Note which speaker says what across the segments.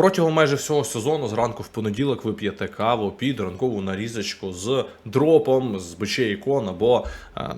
Speaker 1: Протягом майже всього сезону зранку в понеділок ви п'єте каву під ранкову нарізочку з дропом, з бичей ікон або е,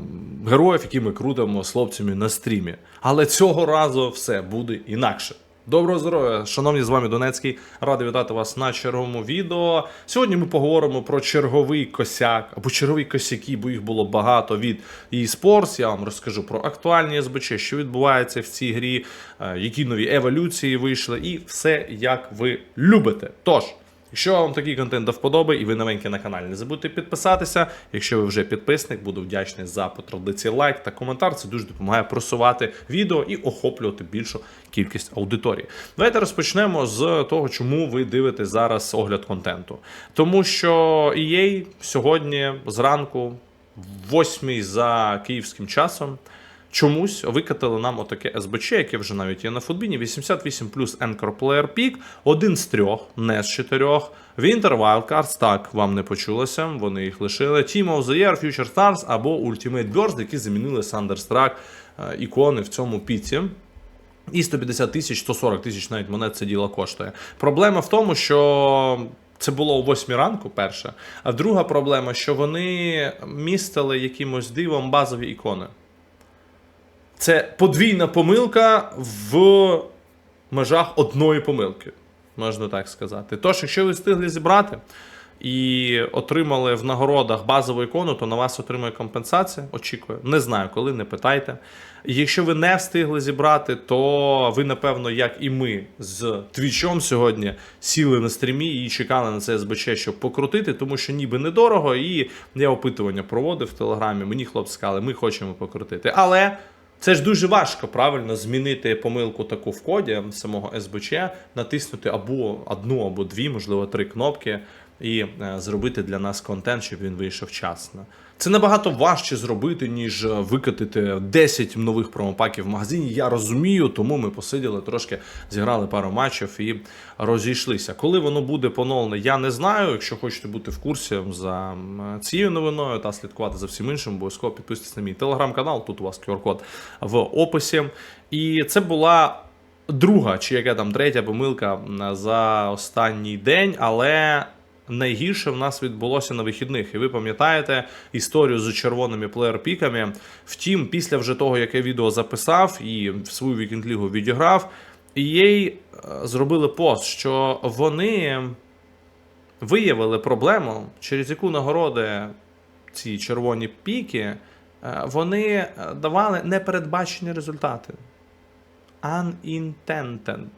Speaker 1: героїв, які ми крутимо з хлопцями на стрімі. Але цього разу все буде інакше. Доброго здоров'я, шановні з вами Донецький. Радий вітати вас на черговому відео. Сьогодні ми поговоримо про черговий косяк або чергові косяки, бо їх було багато від eSports. Я вам розкажу про актуальні СБЧ, що відбувається в цій грі, е, які нові еволюції вийшли, і все як ви любите. Тож. Якщо вам такий контент до вподоби і ви новенькі на каналі, не забудьте підписатися. Якщо ви вже підписник, буду вдячний за по традиції лайк та коментар. Це дуже допомагає просувати відео і охоплювати більшу кількість аудиторії. Давайте розпочнемо з того, чому ви дивитесь зараз огляд контенту. Тому що EA сьогодні зранку, в 8 за київським часом. Чомусь викатали нам отаке СБЧ, яке вже навіть є на футбіні. 88 плюс Anchor Player Pick, один з трьох, не з чотирьох. Winter Wildcards, так, вам не почулося, вони їх лишили. Team of the Year, Future Stars або Ultimate Burst, які замінили Thunderstruck е, ікони в цьому піці. І 150 тисяч, 140 тисяч навіть монет це діло коштує. Проблема в тому, що це було о 8 ранку, перша. А друга проблема, що вони містили якимось дивом базові ікони. Це подвійна помилка в межах одної помилки, можна так сказати. Тож, якщо ви встигли зібрати і отримали в нагородах базову ікону, то на вас отримує компенсація. Очікую. Не знаю, коли, не питайте. Якщо ви не встигли зібрати, то ви, напевно, як і ми з твічом сьогодні сіли на стрімі і чекали на це СБЧ, щоб покрутити, тому що ніби недорого, і я опитування проводив в телеграмі. Мені хлопці сказали, ми хочемо покрутити. Але. Це ж дуже важко правильно змінити помилку таку в коді самого СБЧ, натиснути або одну, або дві, можливо, три кнопки, і е, зробити для нас контент, щоб він вийшов вчасно. Це набагато важче зробити, ніж е, викатити 10 нових промопаків в магазині. Я розумію, тому ми посиділи трошки, зіграли пару матчів і розійшлися. Коли воно буде поновлене, я не знаю. Якщо хочете бути в курсі за цією новиною та слідкувати за всім іншим, обов'язково підписуйтесь на мій телеграм-канал. Тут у вас QR-код в описі. І це була. Друга чи яка там третя помилка за останній день, але найгірше в нас відбулося на вихідних. І ви пам'ятаєте історію з червоними плеєр-піками. Втім, після вже того, як я відео записав і в свою вікенд-лігу відіграв, EA е, зробили пост, що вони виявили проблему, через яку нагороди ці червоні піки, е, вони е, давали непередбачені результати. Unintended.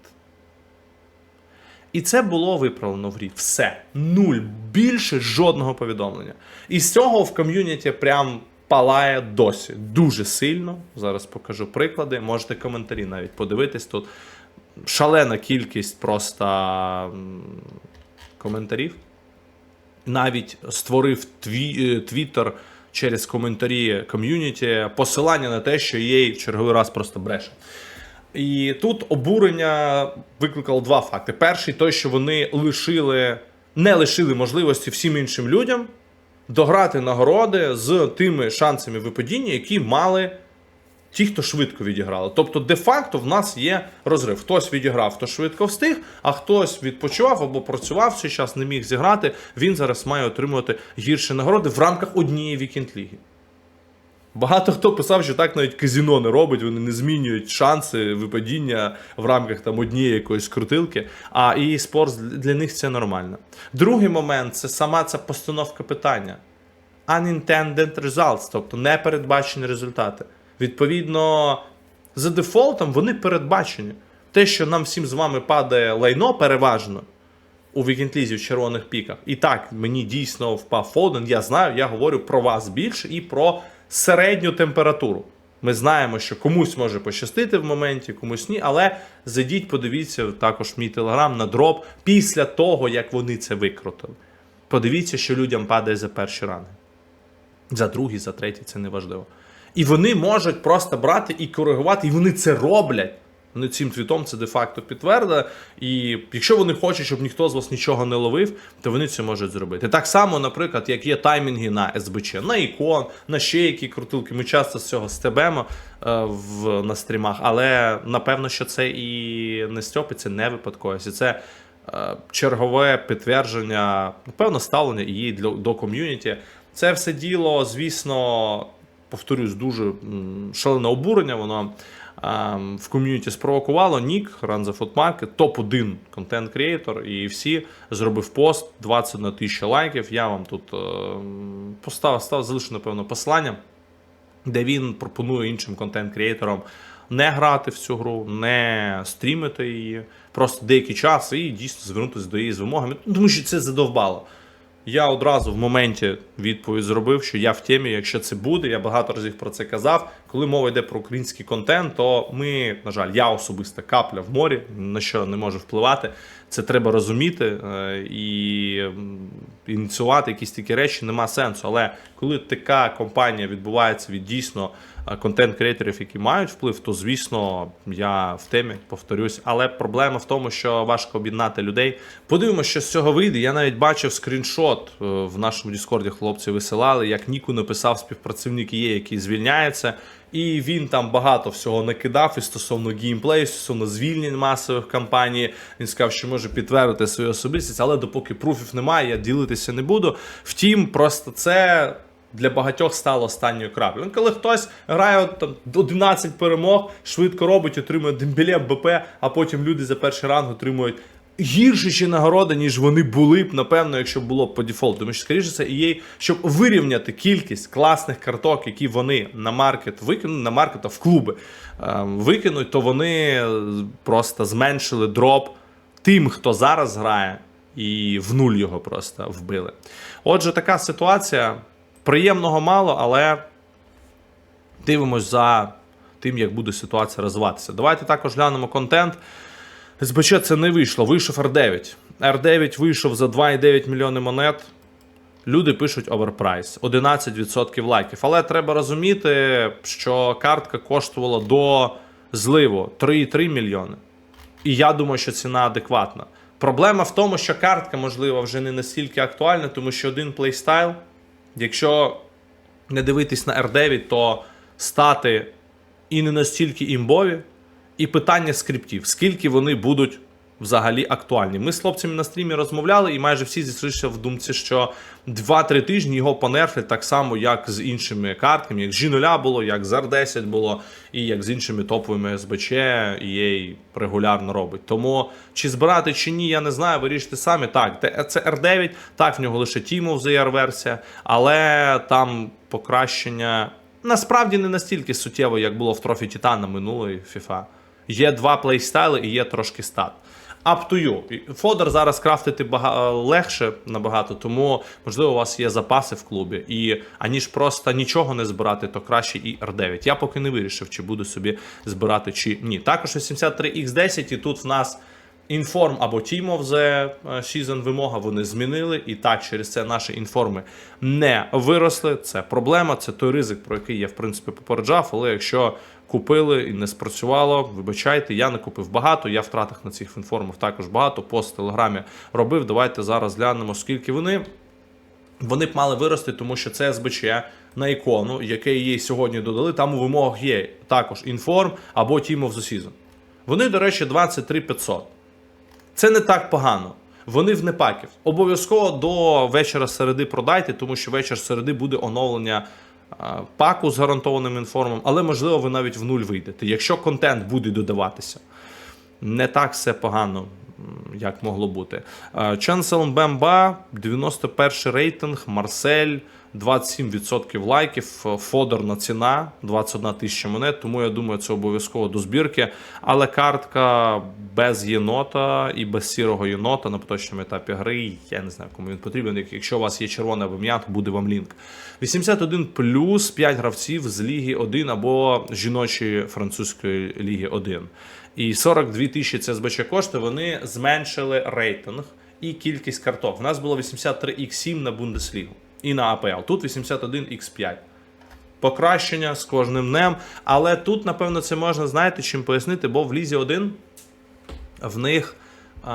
Speaker 1: І це було виправлено в грі. Все. Нуль. Більше жодного повідомлення. І з цього в ком'юніті прям палає досі. Дуже сильно. Зараз покажу приклади. Можете коментарі навіть подивитись тут. Шалена кількість просто коментарів. Навіть створив е, твіттер через коментарі ком'юніті посилання на те, що їй в черговий раз просто бреше. І тут обурення викликало два факти. Перший той, що вони лишили, не лишили можливості всім іншим людям дограти нагороди з тими шансами випадіння, які мали ті, хто швидко відіграли. Тобто, де-факто в нас є розрив. Хтось відіграв, хто швидко встиг, а хтось відпочивав або працював цей час, не міг зіграти. Він зараз має отримувати гірші нагороди в рамках однієї вікенд-ліги. Багато хто писав, що так навіть казіно не робить, вони не змінюють шанси випадіння в рамках там однієї якоїсь крутилки. А і спорт для них це нормально. Другий момент це сама ця постановка питання. Unintended results, тобто непередбачені результати. Відповідно, за дефолтом вони передбачені. Те, що нам всім з вами падає лайно переважно у вікендлізі в червоних піках. І так, мені дійсно впав Фоден, я знаю, я говорю про вас більше і про середню температуру. Ми знаємо, що комусь може пощастити в моменті, комусь ні, але зайдіть, подивіться також мій телеграм на дроп після того, як вони це викрутили. Подивіться, що людям падає за перші рани. За другі, за треті, це не важливо. І вони можуть просто брати і коригувати, і вони це роблять. Вони цим твітом це де-факто підтвердили. І якщо вони хочуть, щоб ніхто з вас нічого не ловив, то вони це можуть зробити. Так само, наприклад, як є таймінги на СБЧ, на ікон, на ще які крутилки. Ми часто з цього стебемо е, в, на стрімах, але напевно, що це і не стьоп, і це не випадковість. І це е, чергове підтвердження, напевно, ставлення її для, до ком'юніті. Це все діло, звісно, повторюсь, дуже шалене обурення. Воно в ком'юніті спровокувало. Нік, Run the Food Market, топ-1 контент-креатор, і всі зробив пост 21 тисяча лайків. Я вам тут ем, поставив, став залишу, напевно, послання де він пропонує іншим контент-креаторам не грати в цю гру, не стрімити її, просто деякий час і дійсно звернутися до її з вимогами, тому що це задовбало. Я одразу в моменті відповідь зробив, що я в темі, якщо це буде, я багато разів про це казав. Коли мова йде про український контент, то ми, на жаль, я особисто капля в морі, на що не можу впливати. Це треба розуміти е, і ініціювати якісь такі речі нема сенсу. Але коли така компанія відбувається від дійсно контент-креаторів, які мають вплив, то звісно я в темі повторюсь. Але проблема в тому, що важко об'єднати людей. Подивимося, що з цього вийде. Я навіть бачив скріншот е, в нашому Діскорді. Хлопці висилали, як Ніку написав співпрацівник є, який звільняється. І він там багато всього накидав і стосовно геймплею, стосовно звільнень масових кампаній. Він сказав, що може підтвердити свою особистість, але допоки пруфів немає, я ділитися не буду. Втім, просто це. Для багатьох стало останньою краплею. Коли хтось грає там 11 перемог, швидко робить, отримує дембіле БП, а потім люди за перший ранг отримують гірші ще нагороди, ніж вони були б, напевно, якщо б було по дефолту. Тому що, скоріше це EA, щоб вирівняти кількість класних карток, які вони на маркет викинули, на маркет, а в клуби е, викинуть, то вони просто зменшили дроп тим, хто зараз грає, і в нуль його просто вбили. Отже, така ситуація. Приємного мало, але дивимось за тим, як буде ситуація розвиватися. Давайте також глянемо контент. СБЧ це не вийшло. Вийшов R9. R9 вийшов за 2,9 мільйони монет. Люди пишуть оверпрайс 11% лайків. Але треба розуміти, що картка коштувала до зливу 3,3 мільйони. І я думаю, що ціна адекватна. Проблема в тому, що картка, можливо, вже не настільки актуальна, тому що один плейстайл, якщо не дивитись на R9, то стати і не настільки імбові, і питання скриптів, скільки вони будуть взагалі актуальні. Ми з хлопцями на стрімі розмовляли, і майже всі зійшлися в думці, що 2-3 тижні його понерфлять так само, як з іншими картками, як з G0 було, як з R10 було, і як з іншими топовими СБЧ, EA регулярно робить. Тому чи збирати, чи ні, я не знаю, вирішити самі. Так, це R9, так, в нього лише Team of the Year версія, але там покращення. Насправді не настільки суттєво, як було в трофі Титана минулої FIFA. Є два плейстайли і є трошки стат. Up to you. Фодер зараз крафтити бага... легше набагато, тому можливо у вас є запаси в клубі. І аніж просто нічого не збирати, то краще і R9. Я поки не вирішив, чи буду собі збирати чи ні. Також 83X10, і тут в нас інформ або Team of the Season вимога вони змінили. І так, через це наші інформи не виросли. Це проблема, це той ризик, про який я в принципі попереджав. Але якщо купили і не спрацювало, вибачайте, я не купив багато. Я в тратах на цих інформах також багато. Пост в телеграмі робив. Давайте зараз глянемо, скільки вони. Вони б мали вирости, тому що це СБЧ на ікону, яке їй сьогодні додали. Там у вимогах є також інформ або Team of the Season. Вони, до речі, 23 500. Це не так погано. Вони в непаків. Обов'язково до вечора середи продайте, тому що вечір середи буде оновлення паку з гарантованим інформом, але можливо ви навіть в нуль вийдете, якщо контент буде додаватися. Не так все погано, як могло бути. Ченсел Бемба, 91 рейтинг, Марсель, 27% лайків, фодерна ціна, 21 тисяча монет, тому я думаю, це обов'язково до збірки. Але картка без єнота і без сірого єнота на поточному етапі гри, я не знаю, кому він потрібен. Якщо у вас є червоне або буде вам лінк. 81 плюс 5 гравців з Ліги 1 або жіночої французької Ліги 1. І 42 тисячі це СБЧ кошти, вони зменшили рейтинг і кількість карток. В нас було 83x7 на Бундеслігу і на АПЛ. Тут 81x5. Покращення з кожним днем. Але тут, напевно, це можна, знаєте, чим пояснити, бо в Лізі 1 в них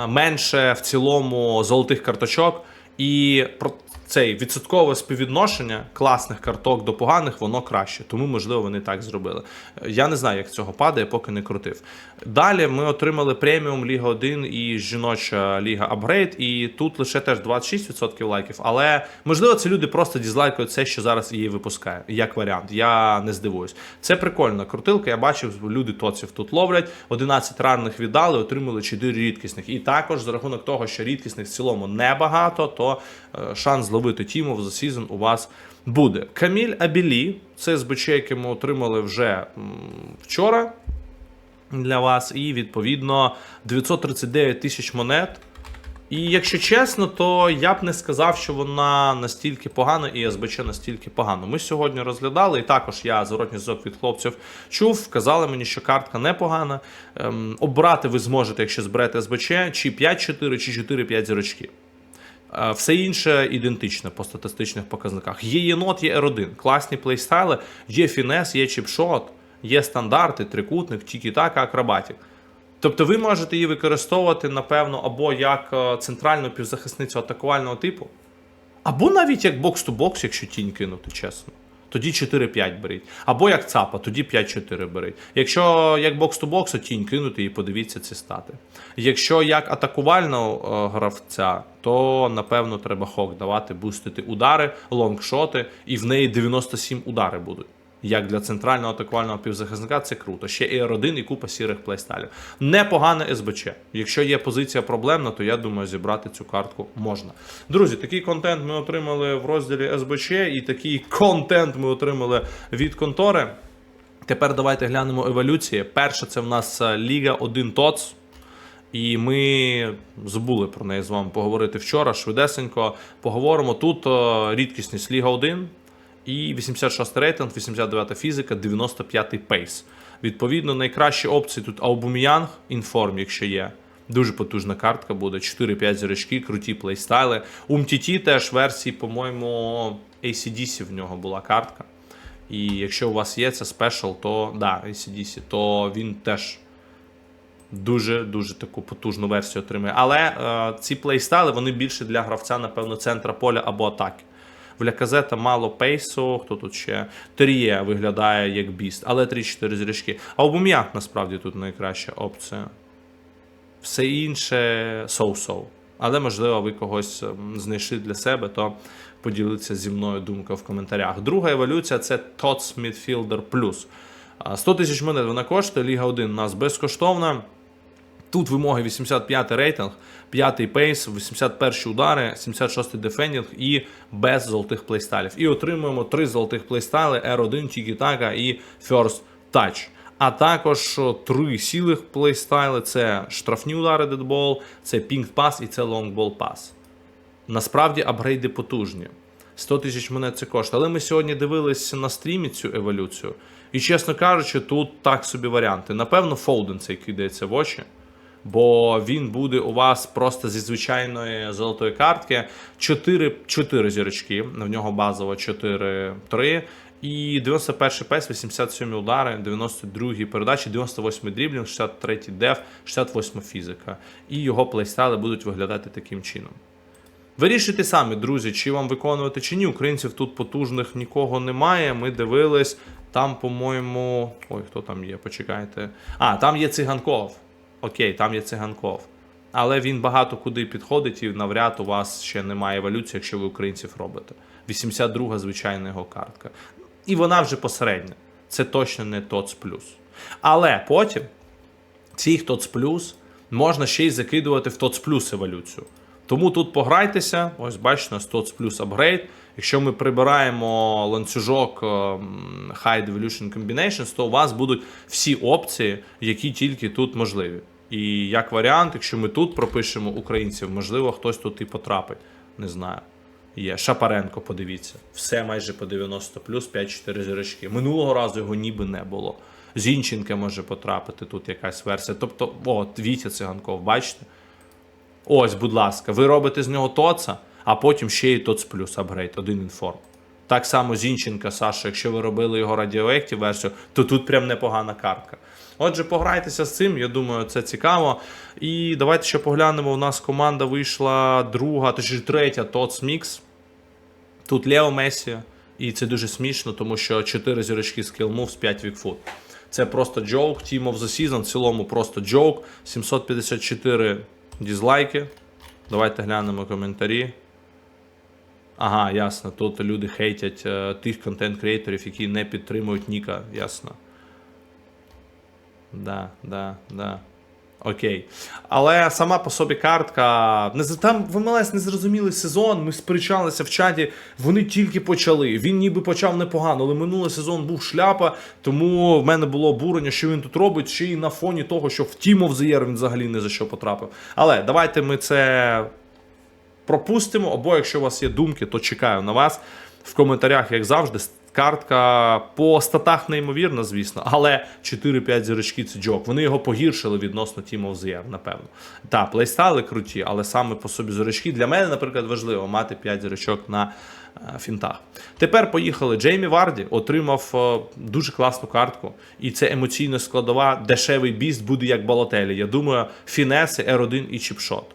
Speaker 1: менше в цілому золотих карточок, І цей відсоткове співвідношення класних карток до поганих, воно краще. Тому, можливо, вони так зробили. Е, Я не знаю, як цього падає, поки не крутив. Далі ми отримали преміум Ліга 1 і жіноча Ліга Апгрейд, і тут лише теж 26% лайків. Але можливо, це люди просто дізлайкають це, що зараз її випускає, як варіант. Я не здивуюсь. Це прикольна крутилка. Я бачив, люди тоців тут ловлять. 11 ранних віддали, отримали 4 рідкісних. І також за рахунок того, що рідкісних в цілому небагато, то е, шанс зловити тімов за сезон у вас буде. Каміль Абілі, це СБЧ, яке ми отримали вже вчора для вас, і відповідно 939 тисяч монет. І якщо чесно, то я б не сказав, що вона настільки погана і СБЧ настільки погано. Ми сьогодні розглядали, і також я зворотній зв'язок від хлопців чув. Казали мені, що картка непогана. Ем, обрати ви зможете, якщо зберете СБЧ, чи 5-4, чи 4-5 зірочки. Все інше ідентичне по статистичних показниках. Є єнот, є R1, класні плейстайли, є фінес, є чіпшот, є стандарти, трикутник, тікі-така, акробатік. Тобто ви можете її використовувати, напевно, або як е, центральну півзахисницю атакувального типу, або навіть як бокс-ту-бокс, якщо тінь кинути, чесно. Тоді 4-5 беріть. Або як ЦАПа, тоді 5-4 беріть. Якщо як бокс ту боксу, тінь кинути і подивіться ці стати. Якщо як атакувального е, гравця, то напевно треба хок давати, бустити удари, лонгшоти, і в неї 97 удари будуть. Як для центрального атакувального півзахисника це круто. Ще і R1 і купа сірих плейстайлів. Непогане СБЧ. Якщо є позиція проблемна, то я думаю, зібрати цю картку можна. Друзі, такий контент ми отримали в розділі СБЧ, і такий контент ми отримали від контори. Тепер давайте глянемо еволюції. Перше, це в нас е, Ліга 1 ТОЦ. І ми забули про неї з вами поговорити вчора. Швидесенько поговоримо. Тут е, рідкісність Ліга 1 і 86 рейтинг, 89 фізика, 95 пейс. Відповідно, найкращі опції тут Аубум'янг, інформ, якщо є. Дуже потужна картка буде. 4-5 зірочки, круті плейстайли. Умтіті теж версії, по-моєму, ACDC в нього була картка. І якщо у вас є це спешл, то да, ACDC, то він теж дуже дуже таку потужну версію отримує. Але е, ці плейстайли вони більше для гравця, напевно, центра поля або атаки. В Ляказета мало пейсу, хто тут ще Тер'є виглядає як біст, але 3-4 зрічки. А Обум'як насправді тут найкраща опція. Все інше соу-соу. Але можливо ви когось ем, знайшли для себе, то поділіться зі мною думкою в коментарях. Друга еволюція це TOTS Midfielder Plus. 100 тисяч монет вона коштує, Ліга 1 у нас безкоштовна. Тут вимоги 85 рейтинг, 5 пейс, 81 удари, 76 дефендінг і без золотих плейстайлів. І отримуємо 3 золотих плейстайли R1, Тікі-Така і First Touch. А також три сілих плейстайли: це штрафні удари дедбол, це пінг пас і це лонгбол пас. Насправді апгрейди потужні. 100 тисяч монет це коштує. Але ми сьогодні дивилися на стрімі цю еволюцію. І, чесно кажучи, тут так собі варіанти. Напевно, Фолден цей кидається в очі. Бо він буде у вас просто зі звичайної золотої картки 4, 4 зірочки. В нього базово 4-3. І 91 пес, 87 удари, 92-й передачі, 98-й дріблінг, 63-й деф, 68 фізика. І його плейстайли будуть виглядати таким чином. Вирішуйте самі, друзі, чи вам виконувати чи ні. Українців тут потужних нікого немає. Ми дивились. Там, по-моєму. Ой, хто там є? Почекайте. А, там є циганков. Окей, там є циганков. Але він багато куди підходить, і навряд у вас ще немає еволюції, якщо ви українців робите. 82 звичайна його картка. І вона вже посередня. Це точно не ТОЦ плюс. Але потім цих ТОЦ плюс можна ще й закидувати в ТОЦ плюс еволюцію. Тому тут пограйтеся, ось бачите, у нас ТОЦ плюс апгрейд. Якщо ми прибираємо ланцюжок ем, High Evolution Combinations, то у вас будуть всі опції, які тільки тут можливі. І як варіант, якщо ми тут пропишемо українців, можливо, хтось тут і потрапить. Не знаю. Є Шапаренко, подивіться. Все майже по 90 плюс 5-4 зірочки. Минулого разу його ніби не було. Зінченка може потрапити, тут якась версія. Тобто, от, Вітя Циганков, бачите? Ось, будь ласка, ви робите з нього тоца, а потім ще й тоц плюс апгрейд, один інформ. Так само Зінченка, Саша, якщо ви робили його Radioactive версію, то тут прям непогана картка. Отже, пограйтеся з цим, я думаю, це цікаво. І давайте ще поглянемо. У нас команда вийшла друга, точніше третя Tots Mix. Тут Лео Месі, і це дуже смішно, тому що 4 зірочки з Kill Moves, 5 Вікфут. Це просто джоук. Team of the Season, в цілому просто джоук. 754 дізлайки. Давайте глянемо коментарі. Ага, ясно. Тут люди хейтять е, тих контент-креаторів, які не підтримують Ніка, ясно. Да, да, да. Окей. Але сама по собі картка. Не Там в МЛС незрозумілий сезон. Ми сперечалися в чаті. Вони тільки почали. Він ніби почав непогано, але минулий сезон був шляпа. Тому в мене було обурення, що він тут робить, ще й на фоні того, що в Team of the Year він взагалі не за що потрапив. Але давайте ми це пропустимо. Або якщо у вас є думки, то чекаю на вас в коментарях, як завжди. Картка по статах неймовірна, звісно, але 4-5 зірочки це джок. Вони його погіршили відносно Team of the Year, напевно. Так, плейстайли круті, але саме по собі зірочки. Для мене, наприклад, важливо мати 5 зірочок на е, фінтах. Тепер поїхали. Джеймі Варді отримав е, дуже класну картку, і це емоційна складова. Дешевий біст буде як балотелі. Я думаю, фінеси, R1 і чіпшот.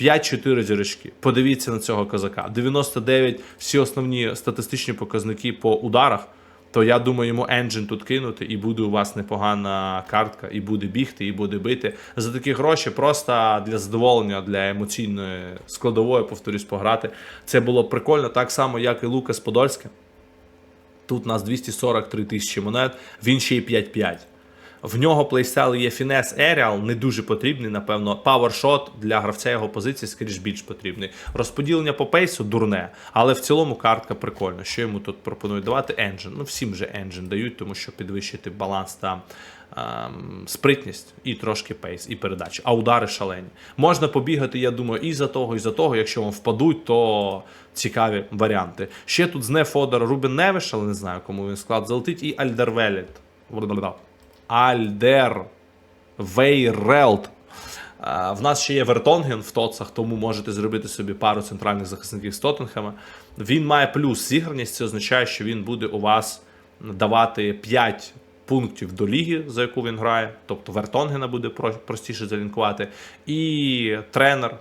Speaker 1: 5-4 зірочки. Подивіться на цього козака. 99 всі основні статистичні показники по ударах. То я думаю, йому енджин тут кинути, і буде у вас непогана картка, і буде бігти, і буде бити. За такі гроші просто для задоволення, для емоційної складової, повторюсь, пограти. Це було прикольно, так само, як і Лукас Подольське. Тут у нас 243 тисячі монет, він ще й 5-5. В нього плейстайл є фінес Aerial, не дуже потрібний, напевно. Power для гравця його позиції, скоріш більш потрібний. Розподілення по пейсу дурне, але в цілому картка прикольна. Що йому тут пропонують давати? Engine. Ну, всім же Engine дають, тому що підвищити баланс та ем, спритність і трошки пейс, і передачі. А удари шалені. Можна побігати, я думаю, і за того, і за того. Якщо вам впадуть, то цікаві варіанти. Ще тут з Нефодора Рубен Невиш, але не знаю, кому він склад залетить, і Альдервеліт. Альдер Вейрелт. В нас ще є Вертонген в Тоцах, тому можете зробити собі пару центральних захисників з Тоттенхема. Він має плюс зіграність, це означає, що він буде у вас давати 5 пунктів до ліги, за яку він грає. Тобто Вертонгена буде простіше залінкувати. І тренер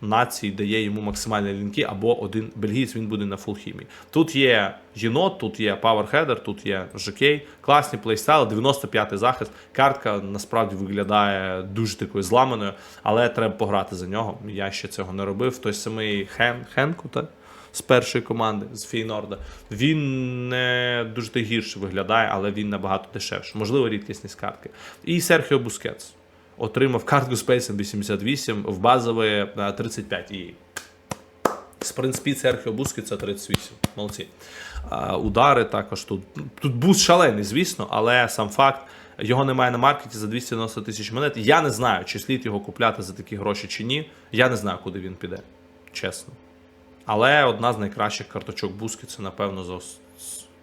Speaker 1: нації дає йому максимальні лінки, або один бельгієць він буде на фулхімі. Тут є єнот, тут є паверхедер, тут є жокей, класні плейстайли, 95-й захист. Картка насправді виглядає дуже такою зламаною, але треба пограти за нього. Я ще цього не робив. Той самий Хен, Хенку, так? З першої команди, з Фейнорда. Він не дуже гірше виглядає, але він набагато дешевше. Можливо, рідкісність картки. І Серхіо Бускетс отримав картку Space 88 в базове е, 35 і Спринт-спід Серхіо Бускетса 38. Молодці. А, удари також тут. Тут буст шалений, звісно, але сам факт. Його немає на маркеті за 290 тисяч монет. Я не знаю, чи слід його купляти за такі гроші чи ні. Я не знаю, куди він піде. Чесно. Але одна з найкращих карточок Бускетса, напевно, за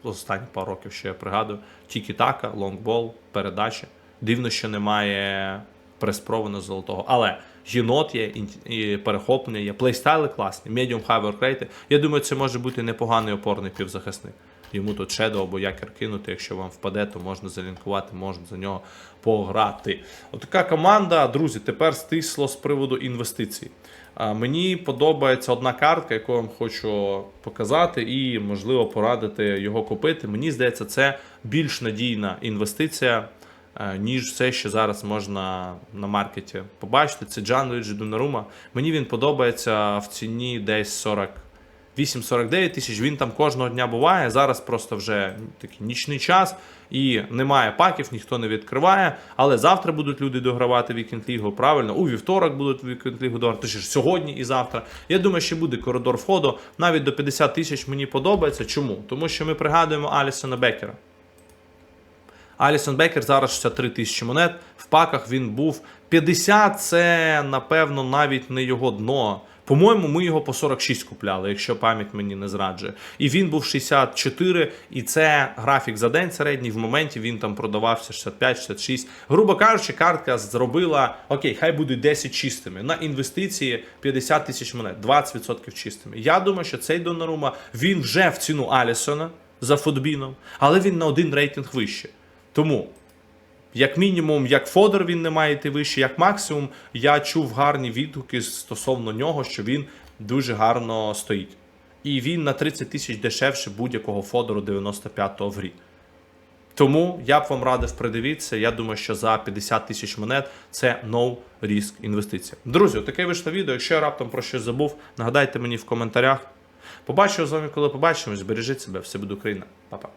Speaker 1: останні пару років, що я пригадую. Тільки така, лонгбол, передачі. Дивно, що немає преспровину золотого. Але жінот є, і перехоплення є, плейстайли класні, медіум high work Я думаю, це може бути непоганий опорний півзахисник. Йому тут шедо або якер кинути, якщо вам впаде, то можна залінкувати, можна за нього пограти. Отака команда, друзі, тепер стисло з приводу інвестицій. Мені подобається одна картка, яку я вам хочу показати, і можливо порадити його купити. Мені здається, це більш надійна інвестиція, ніж все, що зараз можна на маркеті побачити. Це Джан Луїджі Дунарума. Мені він подобається в ціні десь 40. 8,49 тисяч, він там кожного дня буває. Зараз просто вже такий нічний час і немає паків, ніхто не відкриває. Але завтра будуть люди догравати Вікенд Лігу. Правильно, у вівторок будуть Вікенд Лігу догравати, точніше сьогодні і завтра. Я думаю, що буде коридор входу. Навіть до 50 тисяч мені подобається. Чому? Тому що ми пригадуємо Алісона Бекера. Алісон Бекер зараз 63 тисячі монет. В паках він був 50. Це напевно навіть не його дно. По-моєму, ми його по 46 купляли, якщо пам'ять мені не зраджує. І він був 64, і це графік за день середній. В моменті він там продавався 65-66. Грубо кажучи, картка зробила окей, хай будуть 10 чистими. На інвестиції 50 тисяч монет, 20% чистими. Я думаю, що цей Донарума він вже в ціну Алісона за футбіном, але він на один рейтинг вище. Тому як мінімум, як Фодор він не має йти вище, як максимум, я чув гарні відгуки стосовно нього, що він дуже гарно стоїть. І він на 30 тисяч дешевше будь-якого Фодору 95-го в грі. Тому я б вам радив придивитися. Я думаю, що за 50 тисяч монет це no risk інвестиція. Друзі, таке вийшло відео. Якщо я раптом про щось забув, нагадайте мені в коментарях. Побачу з вами, коли побачимось. Бережіть себе, все буде Україна. Па-па.